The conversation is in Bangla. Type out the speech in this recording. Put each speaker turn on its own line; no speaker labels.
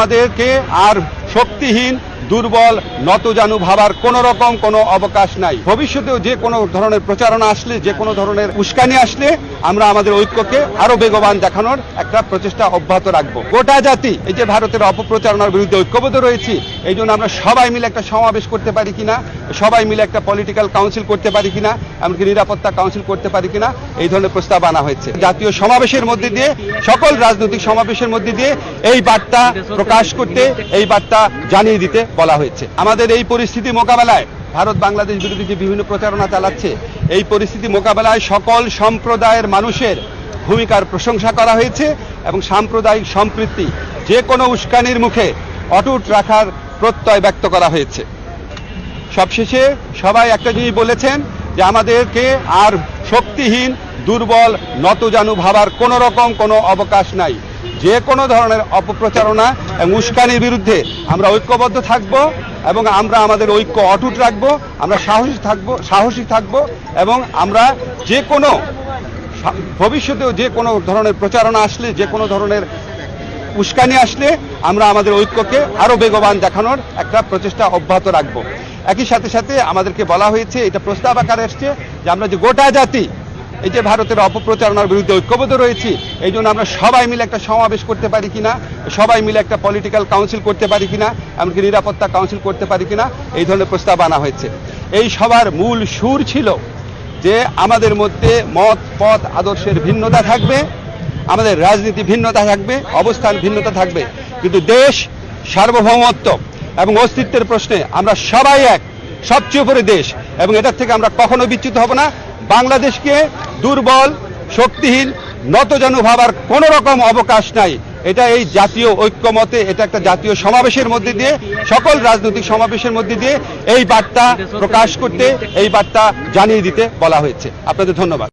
আমাদেরকে আর শক্তিহীন, দুর্বল, নতজানু ভাবার কোন রকম কোনো অবকাশ নাই। ভবিষ্যতেও যে কোনো ধরনের প্রচারণা আসলে, যে কোনো ধরনের উস্কানি আসলে, আমরা আমাদের ঐক্যকে আরও বেগবান দেখানোর একটা প্রচেষ্টা অব্যাহত রাখব। গোটা জাতি, এই যে ভারতের অপপ্রচারণার বিরুদ্ধে ঐক্যবদ্ধ রয়েছি এই জন্য আমরা সবাই মিলে একটা সমাবেশ করতে পারি কিনা, সবাই মিলে একটা পলিটিক্যাল কাউন্সিল করতে পারি কিনা, এমনকি নিরাপত্তা কাউন্সিল করতে পারি কিনা, এই ধরনের প্রস্তাব আনা হয়েছে। জাতীয় সমাবেশের মধ্যে দিয়ে, সকল রাজনৈতিক সমাবেশের মধ্যে দিয়ে এই বার্তা প্রকাশ করতে, এই বার্তা জানিয়ে দিতে বলা হয়েছে। আমাদের এই পরিস্থিতি মোকাবেলায় ভারত বাংলাদেশ বিরোধী যে বিভিন্ন প্রচারণা চালাচ্ছে, এই পরিস্থিতি মোকাবেলায় সকল সম্প্রদায়ের মানুষের ভূমিকার প্রশংসা করা হয়েছে এবং সাম্প্রদায়িক সম্পৃক্তি যে কোনো উস্কানির মুখে অটুট রাখার প্রত্যয় ব্যক্ত করা হয়েছে। সবশেষে সবাই একটা জিনিস বলেছেন যে আমাদেরকে আর শক্তিহীন, দুর্বল, নতজানু ভাবার কোনো রকম কোনো অবকাশ নাই। যে কোনো ধরনের অপপ্রচারণা এবং উস্কানির বিরুদ্ধে আমরা ঐক্যবদ্ধ থাকব এবং আমরা আমাদের ঐক্য অটুট রাখব, আমরা সাহসী থাকব সাহসী থাকব এবং আমরা যে কোনো ভবিষ্যতেও যে কোনো ধরনের প্রচারণা আসলে, যে কোনো ধরনের উস্কানি আসলে আমরা আমাদের ঐক্যকে আরও বেগবান দেখানোর একটা প্রচেষ্টা অব্যাহত রাখব। একই সাথে সাথে আমাদেরকে বলা হয়েছে, এটা প্রস্তাব আকারে এসছে যে আমরা যে গোটা জাতি, এই যে ভারতের অপপ্রচারণার বিরুদ্ধে ঐক্যবদ্ধ রয়েছি, এই জন্য আমরা সবাই মিলে একটা সমাবেশ করতে পারি কিনা, সবাই মিলে একটা পলিটিক্যাল কাউন্সিল করতে পারি কিনা, এমনকি নিরাপত্তা কাউন্সিল করতে পারি কিনা, এই ধরনের প্রস্তাব আনা হয়েছে। এই সবার মূল সুর ছিল যে আমাদের মধ্যে মত, পথ, আদর্শের ভিন্নতা থাকবে আমাদের রাজনীতি ভিন্নতা থাকবে, অবস্থান ভিন্নতা থাকবে। কিন্তু দেশ সার্বভৌমত্ব এবং অস্তিত্বের প্রশ্নে আমরা সবাই এক, সবচেয়ে উপরে দেশ। এবং এটার থেকে আমরা কখনো বিচ্যুত হব না। বাংলাদেশকে দুর্বল, শক্তিহীন, নতজানু ভাবার কোনো রকম অবকাশ নাই। এটা এই জাতীয় ঐক্যমতে, এটা একটা জাতীয় সমাবেশের মধ্যে দিয়ে, সকল রাজনৈতিক সমাবেশের মধ্যে দিয়ে এই বার্তা প্রকাশ করতে, এই বার্তা জানিয়ে দিতে বলা হয়েছে। আপনাদের ধন্যবাদ।